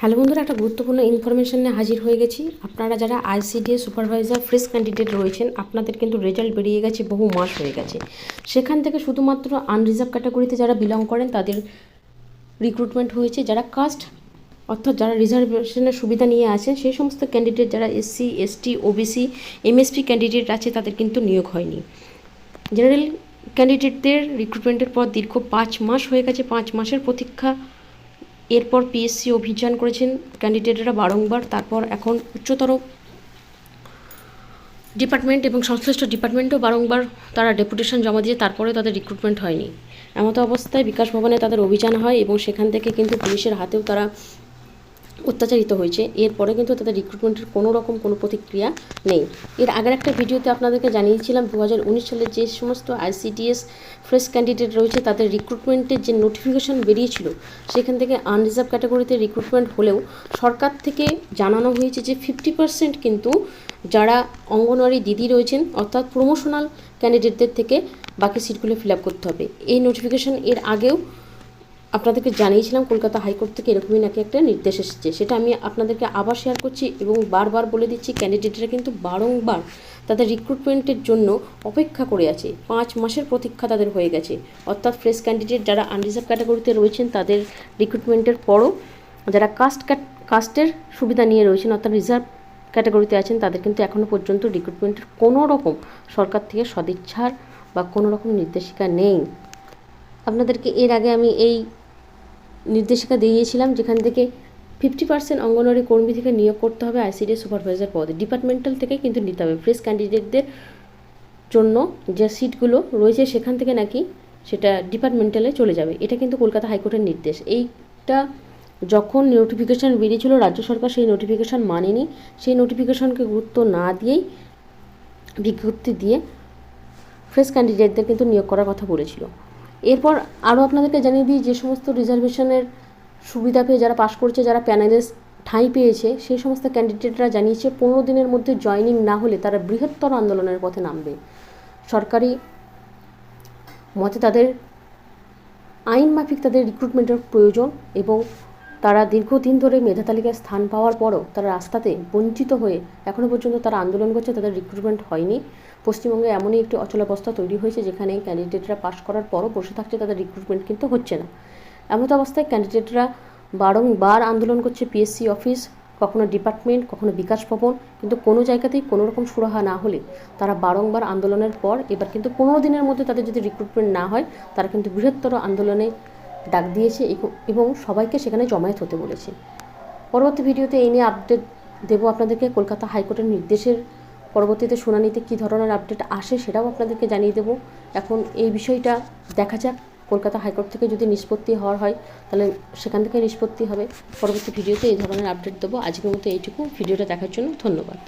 Hello বন্ধুরা, একটা গুরুত্বপূর্ণ ইনফরমেশন নিয়ে হাজির হয়ে গেছি। আপনারা যারা আইসিডিএ সুপারভাইজার ফ্রেশ ক্যান্ডিডেট রয়েছেন, আপনাদের কিন্তু রেজাল্ট বেরিয়ে গেছে, বহু মাস হয়ে গেছে। সেখান থেকে শুধুমাত্র আনরিজার্ভ ক্যাটাগরিতে যারা বিলং করেন, তাদের রিক্রুটমেন্ট হয়েছে। যারা কাস্ট অর্থাৎ যারা রিজার্ভেশনের সুবিধা নিয়ে আছেন, সেই সমস্ত ক্যান্ডিডেট যারা SC ST OBC MSP candidate আছে, তাদের কিন্তু নিয়োগ হয়নি। জেনারেল ক্যান্ডিডেটদের রিক্রুটমেন্টের পর দীর্ঘ পাঁচ মাস হয়ে গেছে। পাঁচ মাসের প্রতীক্ষা এরপর পিএসসি অভিযান করেছেন ক্যান্ডিডেটরা বারংবার, তারপর এখন উচ্চতর ডিপার্টমেন্ট এবং সংশ্লিষ্ট ডিপার্টমেন্টও বারংবার তারা ডেপুটেশন জমা দিয়ে তারপরে তাদের রিক্রুটমেন্ট হয়নি। এমতো অবস্থায় বিকাশ ভবনে তাদের অভিযান হয় এবং সেখান থেকে কিন্তু পুলিশের হাতেও তারা অত্যাচারিত হয়েছে। এরপরে কিন্তু তাদের রিক্রুটমেন্টের কোনো রকম কোনো প্রতিক্রিয়া নেই। এর আগের একটা ভিডিওতে আপনাদেরকে জানিয়েছিলাম দু হাজার উনিশ সালে যে সমস্ত আইসিডিএস ফ্রেশ ক্যান্ডিডেট রয়েছে, তাদের রিক্রুটমেন্টের যে নোটিফিকেশন বেরিয়েছিল, সেখান থেকে আনরিজার্ভ ক্যাটাগরিতে রিক্রুটমেন্ট হলেও সরকার থেকে জানানো হয়েছে যে ফিফটি পার্সেন্ট কিন্তু যারা অঙ্গনওয়াড়ি দিদি রয়েছেন, অর্থাৎ প্রমোশনাল ক্যান্ডিডেটদের থেকে বাকি সিটগুলো ফিল আপ করতে হবে। এই নোটিফিকেশন এর আগেও আপনাদেরকে জানিয়েছিলাম কলকাতা হাইকোর্ট থেকে এরকমই নাকি একটা নির্দেশ এসেছে। সেটা আমি আপনাদেরকে আবার শেয়ার করছি এবং বারবার বলে দিচ্ছি ক্যান্ডিডেটরা কিন্তু বারংবার তাদের রিক্রুটমেন্টের জন্য অপেক্ষা করে আছে। পাঁচ মাসের প্রতীক্ষা তাদের হয়ে গেছে। অর্থাৎ ফ্রেশ ক্যান্ডিডেট যারা আনরিজার্ভ ক্যাটাগরিতে রয়েছেন, তাদের রিক্রুটমেন্টের পরও যারা কাস্ট কাস্টের সুবিধা নিয়ে রয়েছেন, অর্থাৎ রিজার্ভ ক্যাটাগরিতে আছেন, তাদের কিন্তু এখনও পর্যন্ত রিক্রুটমেন্টের কোনো রকম সরকার থেকে সদিচ্ছার বা কোনো রকম নির্দেশিকা নেই। আপনাদেরকে এর আগে আমি এই নির্দেশিকা দিয়েছিলাম যেখান থেকে ফিফটি পার্সেন্ট অঙ্গনওয়াড়ি কর্মী থেকে নিয়োগ করতে হবে আইসিডিএস সুপারভাইজার পদে। ডিপার্টমেন্টাল থেকে কিন্তু নিতে হবে। ফ্রেশ ক্যান্ডিডেটদের জন্য যে সিটগুলো রয়েছে সেখান থেকে নাকি সেটা ডিপার্টমেন্টালে চলে যাবে। এটা কিন্তু কলকাতা হাইকোর্টের নির্দেশ। এইটা যখন নোটিফিকেশান বেরিয়েছিল, রাজ্য সরকার সেই নোটিফিকেশান মানেনি। সেই নোটিফিকেশানকে গুরুত্ব না দিয়েই বিজ্ঞপ্তি দিয়ে ফ্রেশ ক্যান্ডিডেটদের কিন্তু নিয়োগ করার কথা বলেছিল। এরপর আরও আপনাদেরকে জানিয়ে দিই, যে সমস্ত রিজার্ভেশনের সুবিধা পেয়ে যারা পাশ করছে, যারা প্যানেলে ঠাঁই পেয়েছে, সেই সমস্ত ক্যান্ডিডেটরা জানিয়েছে পনেরো দিনের মধ্যে জয়নিং না হলে তারা বৃহত্তর আন্দোলনের পথে নামবে। সরকারি মতে তাদের আইন মাফিক তাদের রিক্রুটমেন্টের প্রয়োজন এবং তারা দীর্ঘদিন ধরে মেধা তালিকায় স্থান পাওয়ার পরও তারা রাস্তাতে বঞ্চিত হয়ে এখনও পর্যন্ত তারা আন্দোলন করছে, তাদের রিক্রুটমেন্ট হয়নি। পশ্চিমবঙ্গে এমনই একটি অচলাবস্থা তৈরি হয়েছে যেখানে ক্যান্ডিডেটরা পাশ করার পরও বসে থাকছে, তাদের রিক্রুটমেন্ট কিন্তু হচ্ছে না। এমত অবস্থায় ক্যান্ডিডেটরা বারংবার আন্দোলন করছে পিএসসি অফিস কখনো ডিপার্টমেন্ট কখনো বিকাশ ভবন, কিন্তু কোনো জায়গাতেই কোনো রকম সুরাহা না হলে তারা বারংবার আন্দোলনের পর এবার কিন্তু পনেরো দিনের মধ্যে তাদের যদি রিক্রুটমেন্ট না হয়, তারা কিন্তু বৃহত্তর আন্দোলনে ডাক দিয়েছে এবং সবাইকে সেখানে জমায়েত হতে বলেছে। পরবর্তী ভিডিওতে এই নিয়ে আপডেট দেবো আপনাদেরকে। কলকাতা হাইকোর্টের নির্দেশের পরবর্তীতে শুনানিতে কী ধরনের আপডেট আসে সেটাও আপনাদেরকে জানিয়ে দেবো। এখন এই বিষয়টা দেখা যাক। কলকাতা হাইকোর্ট থেকে যদি নিষ্পত্তি হওয়ার হয়, তাহলে সেখান থেকে নিষ্পত্তি হবে। পরবর্তী ভিডিওতে এই ধরনের আপডেট দেবো। আজকের মতো এইটুকু। ভিডিওটা দেখার জন্য ধন্যবাদ।